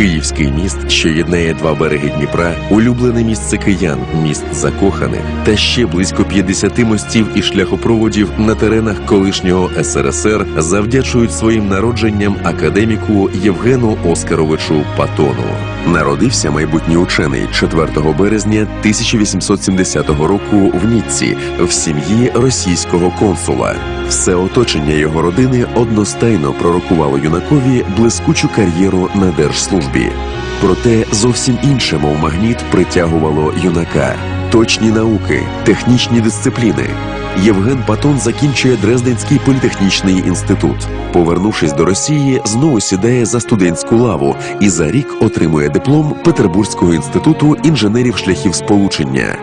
Київський міст, що єднає два береги Дніпра, улюблене місце киян, міст закоханих, та ще близько 50 мостів і шляхопроводів на теренах колишнього СРСР завдячують своїм народженням академіку Євгену Оскаровичу Патону. Народився майбутній учений 4 березня 1870 року в Ніцці в сім'ї російського консула. Все оточення його родини одностайно пророкувало юнакові блискучу кар'єру на держслужбі. Проте зовсім інше, мов магніт, притягувало юнака: точні науки, технічні дисципліни. Євген Патон закінчує Дрезденський політехнічний інститут. Повернувшись до Росії, знову сідає за студентську лаву і за рік отримує диплом Петербурзького інституту інженерів шляхів сполучення.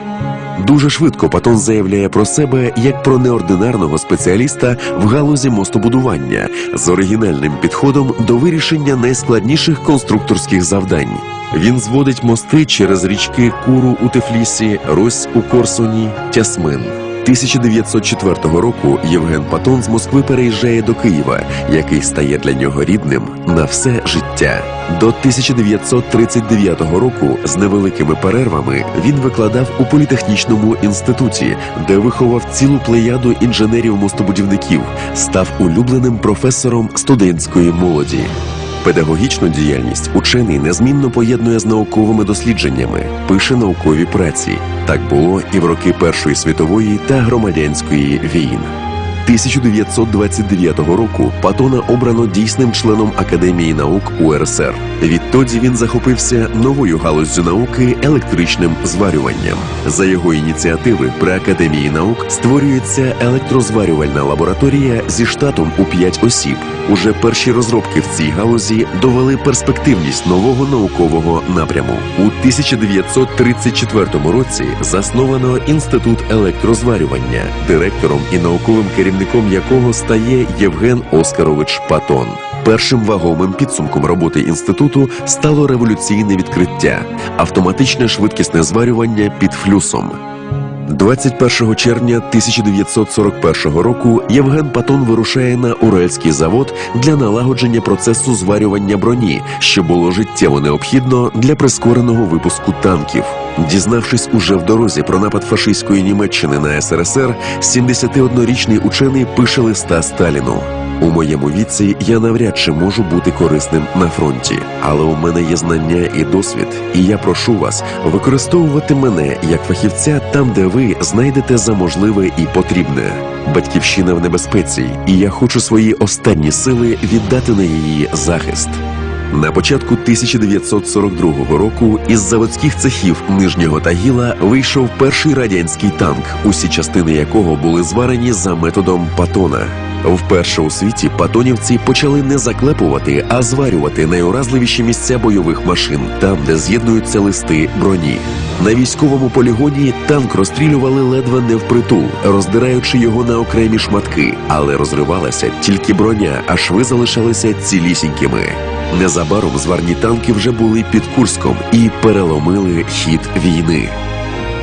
Дуже швидко Патон заявляє про себе як про неординарного спеціаліста в галузі мостобудування з оригінальним підходом до вирішення найскладніших конструкторських завдань. Він зводить мости через річки Куру у Тефлісі, Рось у Корсуні, Тясмин. 1904 року Євген Патон з Москви переїжджає до Києва, який стає для нього рідним на все життя. До 1939 року з невеликими перервами він викладав у політехнічному інституті, де виховав цілу плеяду інженерів-мостобудівників, став улюбленим професором студентської молоді. Педагогічну діяльність учений незмінно поєднує з науковими дослідженнями, пише наукові праці. Так було і в роки Першої світової та громадянської війн. 1929 року Патона обрано дійсним членом Академії наук УРСР. Відтоді він захопився новою галуздю науки електричним зварюванням. За його ініціативи при Академії наук створюється електрозварювальна лабораторія зі штатом у 5 осіб. Уже перші розробки в цій галузі довели перспективність нового наукового напряму. У 1934 році засновано інститут електрозварювання, директором і науковим керівником якого стає Євген Оскарович Патон. Першим вагомим підсумком роботи інституту стало революційне відкриття автоматичне швидкісне зварювання під флюсом. 21 червня 1941 року Євген Патон вирушає на Уральський завод для налагодження процесу зварювання броні, що було життєво необхідно для прискореного випуску танків. Дізнавшись уже в дорозі про напад фашистської Німеччини на СРСР, 71-річний учений пише листа Сталіну. У моєму віці я навряд чи можу бути корисним на фронті, але у мене є знання і досвід, і я прошу вас використовувати мене як фахівця там, де ви знайдете за можливе і потрібне. Батьківщина в небезпеці, і я хочу свої останні сили віддати на її захист. На початку 1942 року із заводських цехів Нижнього Тагіла вийшов перший радянський танк, усі частини якого були зварені за методом Патона. Вперше у світі патонівці почали не заклепувати, а зварювати найуразливіші місця бойових машин, там, де з'єднуються листи броні. На військовому полігоні танк розстрілювали ледве не впритул, роздираючи його на окремі шматки, але розривалася тільки броня, а шви залишалися цілісінькими. Незабаром зварні танки вже були під Курском і переломили хід війни.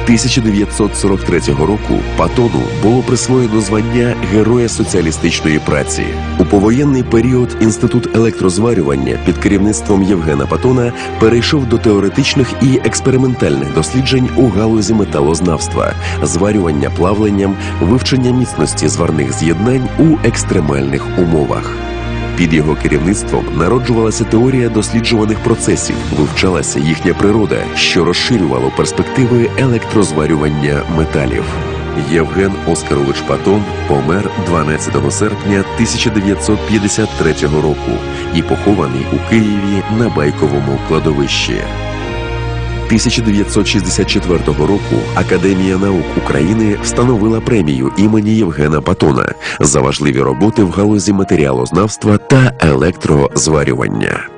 1943 року Патону було присвоєно звання Героя соціалістичної праці. У повоєнний період інститут електрозварювання під керівництвом Євгена Патона перейшов до теоретичних і експериментальних досліджень у галузі металознавства, зварювання плавленням, вивчення міцності зварних з'єднань у екстремальних умовах. Під його керівництвом народжувалася теорія досліджуваних процесів, вивчалася їхня природа, що розширювало перспективи електрозварювання металів. Євген Оскарович Патон помер 12 серпня 1953 року і похований у Києві на байковому кладовищі. 1964 року Академія наук України встановила премію імені Євгена Патона за важливі роботи в галузі матеріалознавства та електрозварювання.